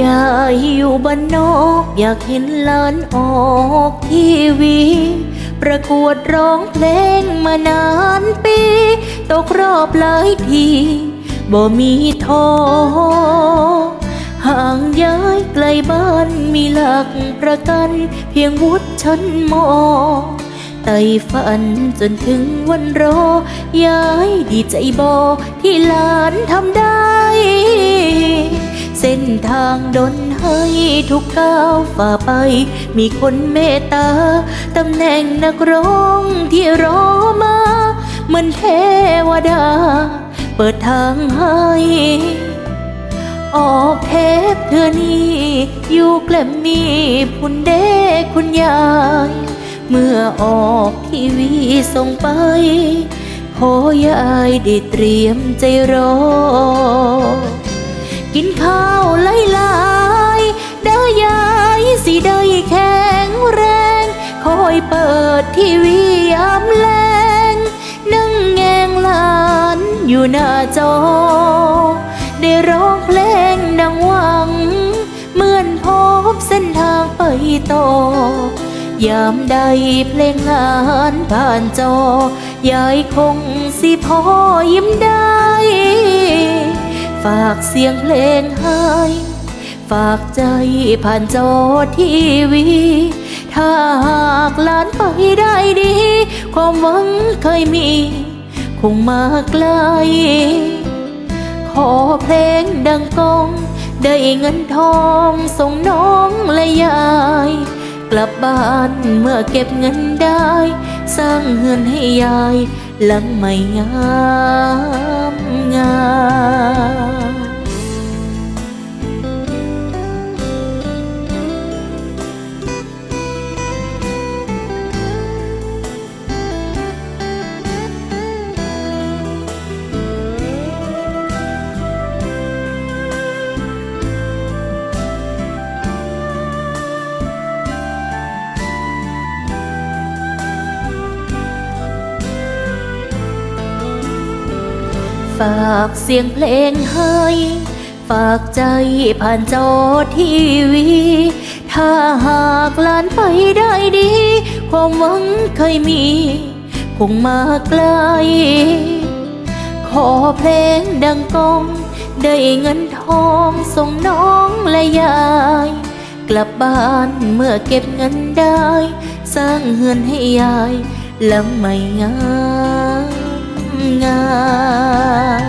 ยายอยู่บ้านนอกอยากเห็นหลานออกทีวี ประกวดร้องเพลงมานานปี ตกรอบหลายทีบ่มีท้อห่างย้ายไกลบ้านมีหลักประกัน เพียงวุฒิชั้นมอไต่ฝันจนถึงวันรอ ย้ายดีใจบอที่หลานทำได้ เส้นทางดนให้ทุกก้าวฝ่าไป มีคนเมตตา ตำแหน่งนักร้องที่รอมา เหมือนเทวดา เปิดทางให้ ออกเทปเธอนี่อยู่แกลมมี่พุ่นเด้คุณยาย เมื่อออกทีวีส่งไป ขอยายได้เตรียมใจรอ อยเปิดทีวียามแลงนั่งแงงลานอยู่หน้าจอ ได้ร้องเพลงดังหวัง เหมือนพบเส้นทางไปต่อยามใดเพลงงานผ่านจอ ยายคงสิพอยิ้มได้ ฝากเสียงเพลงให้ ฝากใจผ่านจอทีวี ถ้าหากหลานไปได้ดี ความหวังเคยมี คงมาไกล ขอเพลงดังก้องได้เงินทองส่งน้องและยาย กลับบ้านเมื่อเก็บเงินได้ สร้างเงินให้ยายหลังไม่งามงาม ฝากเสียงเพลงให้ ฝากใจผ่านจอทีวี ถ้าหากลานไปได้ดี ความหวังเคยมี คงมาไกล ขอเพลงดังก้องได้เงินทองส่งน้องและยาย กลับบ้านเมื่อเก็บเงินได้ สร้างเฮือนให้ยายหลังไม่งาม งาม